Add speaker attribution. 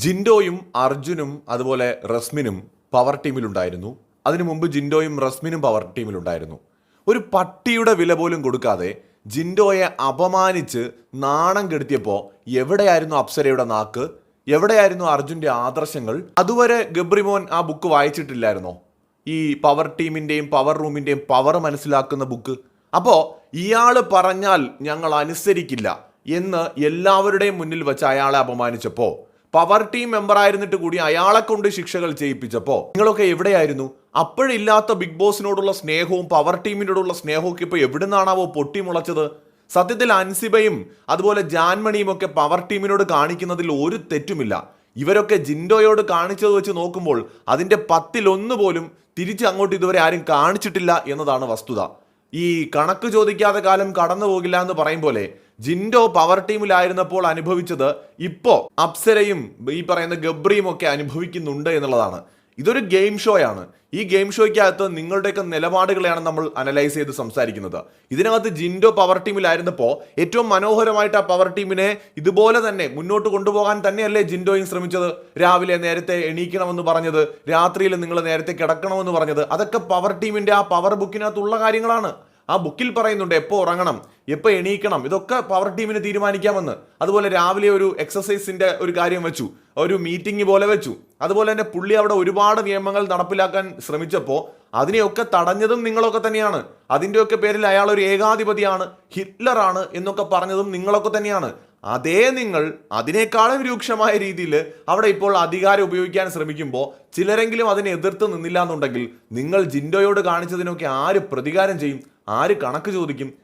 Speaker 1: ജിൻഡോയും അർജുനും അതുപോലെ റസ്മിനും പവർ ടീമിലുണ്ടായിരുന്നു അതിനു മുമ്പ് ജിൻഡോയും റസ്മിനും പവർ ടീമിലുണ്ടായിരുന്നു ഒരു പട്ടിയുടെ വില പോലും കൊടുക്കാതെ ജിൻഡോയെ അപമാനിച്ച് നാണം കെടുത്തിയപ്പോൾ എവിടെയായിരുന്നു അപ്സരയുടെ നാക്ക്? എവിടെയായിരുന്നു അർജുന്റെ ആദർശങ്ങൾ? അതുവരെ ഗബ്രിമോൻ ആ ബുക്ക് വായിച്ചിട്ടില്ലായിരുന്നോ? ഈ പവർ ടീമിന്റെയും പവർ റൂമിന്റെയും പവർ മനസ്സിലാക്കുന്ന ബുക്ക് അപ്പോൾ ഇയാൾ പറഞ്ഞാൽ ഞങ്ങൾ അനുസരിക്കില്ല എന്ന് എല്ലാവരുടെയും മുന്നിൽ വെച്ച് അയാളെ അപമാനിച്ചപ്പോ പവർ ടീം മെമ്പർ ആയിരുന്നിട്ട് കൂടി അയാളെ കൊണ്ട് ശിക്ഷകൾ ചെയ്യിപ്പിച്ചപ്പോ നിങ്ങളൊക്കെ എവിടെയായിരുന്നു? അപ്പോഴില്ലാത്ത ബിഗ് ബോസിനോടുള്ള സ്നേഹവും പവർ ടീമിനോടുള്ള സ്നേഹവും ഒക്കെ ഇപ്പൊ എവിടുന്നാണാവോ പൊട്ടിമുളച്ചത് സത്യത്തിൽ അൻസിബയും അതുപോലെ ജാൻമണിയും ഒക്കെ പവർ ടീമിനോട് കാണിക്കുന്നതിൽ ഒരു തെറ്റുമില്ല. ഇവരൊക്കെ ജിൻഡോയോട് കാണിച്ചത് വെച്ച് നോക്കുമ്പോൾ അതിന്റെ പത്തിലൊന്ന് പോലും തിരിച്ച് അങ്ങോട്ട് ഇതുവരെ ആരും കാണിച്ചിട്ടില്ല എന്നതാണ് വസ്തുത. ഈ കണക്ക് ചോദിക്കാതെ കാലം കടന്നു പോകില്ല എന്ന് പറയും പോലെ ജിൻഡോ പവർ ടീമിലായിരുന്നപ്പോൾ അനുഭവിച്ചത് ഇപ്പോ അപ്സരയും ഈ പറയുന്ന ഗബ്രിയും ഒക്കെ അനുഭവിക്കുന്നുണ്ട് എന്നുള്ളതാണ്. ഇതൊരു ഗെയിം ഷോയാണ് ഈ ഗെയിം ഷോയ്ക്കകത്ത് നിങ്ങളുടെയൊക്കെ നിലപാടുകളെയാണ് നമ്മൾ അനലൈസ് ചെയ്ത് സംസാരിക്കുന്നത്. ഇതിനകത്ത് ജിൻഡോ പവർ ടീമിലായിരുന്നപ്പോൾ ഏറ്റവും മനോഹരമായിട്ട് ആ പവർ ടീമിനെ ഇതുപോലെ തന്നെ മുന്നോട്ട് കൊണ്ടുപോകാൻ തന്നെയല്ലേ ജിൻഡോയും ശ്രമിച്ചത്? രാവിലെ നേരത്തെ എണീക്കണമെന്ന് പറഞ്ഞത് രാത്രിയിൽ നിങ്ങൾ നേരത്തെ കിടക്കണമെന്ന് പറഞ്ഞത് അതൊക്കെ പവർ ടീമിന്റെ ആ പവർ ബുക്കിനകത്തുള്ള കാര്യങ്ങളാണ്. ആ ബുക്കിൽ പറയുന്നുണ്ട് എപ്പോൾ ഉറങ്ങണം എപ്പോൾ എണീക്കണം ഇതൊക്കെ പവർ ടീമിന് തീരുമാനിക്കാമെന്ന്. അതുപോലെ രാവിലെ ഒരു എക്സസൈസിന്റെ ഒരു കാര്യം വെച്ചു ഒരു മീറ്റിംഗ് പോലെ വെച്ചു. അതുപോലെ തന്നെ പുള്ളി അവിടെ ഒരുപാട് നിയമങ്ങൾ നടപ്പിലാക്കാൻ ശ്രമിച്ചപ്പോൾ അതിനെയൊക്കെ തടഞ്ഞതും നിങ്ങളൊക്കെ തന്നെയാണ്. അതിന്റെയൊക്കെ പേരിൽ അയാൾ ഒരു ഏകാധിപതിയാണ് ഹിറ്റ്ലറാണ് എന്നൊക്കെ പറഞ്ഞതും നിങ്ങളൊക്കെ തന്നെയാണ്. അതേ നിങ്ങൾ അതിനേക്കാളും രൂക്ഷമായ രീതിയിൽ അവിടെ ഇപ്പോൾ അധികാരം ഉപയോഗിക്കാൻ ശ്രമിക്കുമ്പോൾ ചിലരെങ്കിലും അതിനെ എതിർത്ത് നിന്നില്ല എന്നുണ്ടെങ്കിൽ നിങ്ങൾ ജിൻഡോയോട് കാണിച്ചതിനൊക്കെ ആര് പ്രതികാരം ചെയ്യും? ആര് കണക്ക് ചോദിക്കും?